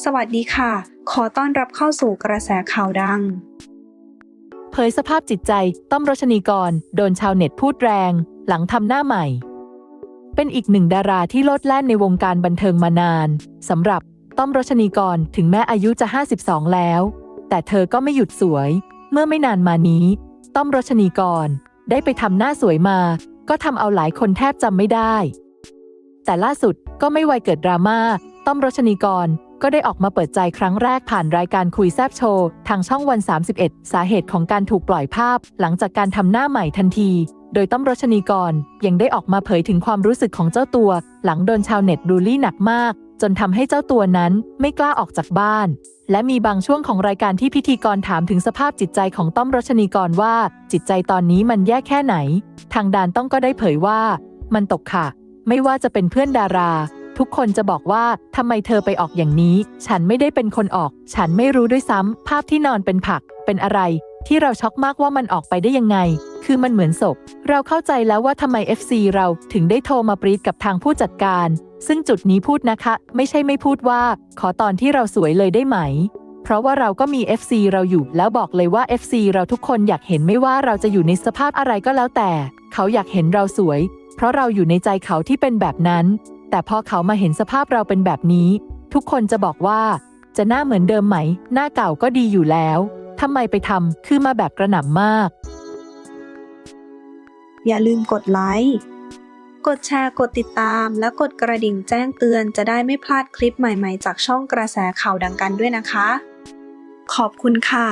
สวัสดีค่ะ ขอต้อนรับเข้าสู่กระแสข่าวดัง เผยสภาพจิตใจต้อมรชนีกร โดนชาวเน็ตพูดแรง หลังทำหน้าใหม่ เป็นอีกหนึ่งดาราที่โลดแล่นในวงการบันเทิงมานานสำหรับต้อมรชนีกรถึงแม้อายุจะ 52 แล้ว แต่เธอก็ไม่หยุดสวย เมื่อไม่นานมานี้ ต้อมรชนีกร ได้ไปทำหน้าสวยมา ก็ทำเอาหลายคนแทบจำไม่ได้ แต่ล่าสุดก็ไม่ไวเกิดดราม่า ต้อมรชนีกร ก็ได้ออกมาเปิดใจครั้งแรกผ่านรายการคุยแซบโชว์ ทางช่องวัน 31 สาเหตุของการถูกปล่อยภาพ หลังจากการทำหน้าใหม่ทันที โดยต้อมรชนีกร ยังได้ออกมาเผยถึงความรู้สึกของเจ้าตัว หลังโดนชาวเน็ตบูลลี่หนักมาก จนทำให้เจ้าตัวนั้นไม่กล้าออกจากบ้าน และมีบางช่วงของรายการที่พิธีกรถามถึงสภาพจิตใจของต้อมรชนีกรว่า จิตใจตอนนี้มันแย่แค่ไหน ทางดานต้องก็ได้เผยว่า มันตกค่ะ ไม่ว่าจะเป็นเพื่อนดารา ทุกคนจะบอกว่าทำไมเธอไปออกอย่างนี้ ฉันไม่ได้เป็นคนออก ฉันไม่รู้ด้วยซ้ำภาพที่นอนเป็นผัก เป็นอะไร ที่เราช็อกมากว่ามันออกไปได้ยังไง คือมันเหมือนศพ เราเข้าใจแล้วว่าทำไม FC เราถึงได้โทรมาปรีดกับทางผู้จัดการ ซึ่งจุดนี้พูดนะคะ ไม่ใช่ไม่พูดว่า ขอตอนที่เราสวยเลยได้ไหมเพราะว่าเราก็มี FC เราอยู่ แล้วบอกเลยว่า FC เราทุกคนอยากเห็นไม่ว่าเราจะอยู่ในสภาพอะไรก็แล้วแต่ เขาอยากเห็นเราสวย เพราะเราอยู่ในใจเขาที่เป็นแบบนั้น แต่พอเขามาเห็นสภาพเราเป็นแบบนี้ ทุกคนจะบอกว่า จะหน้าเหมือนเดิมไหม หน้าเก่าก็ดีอยู่แล้วทำไมไปทำคือมาแบบกระหน่ำมาก อย่าลืมกดไลค์กดแชร์กดติดตาม และกดกระดิ่งแจ้งเตือนจะได้ไม่พลาดคลิปใหม่ๆ จากช่องกระแสข่าวดังกันด้วยนะคะ ขอบคุณค่ะ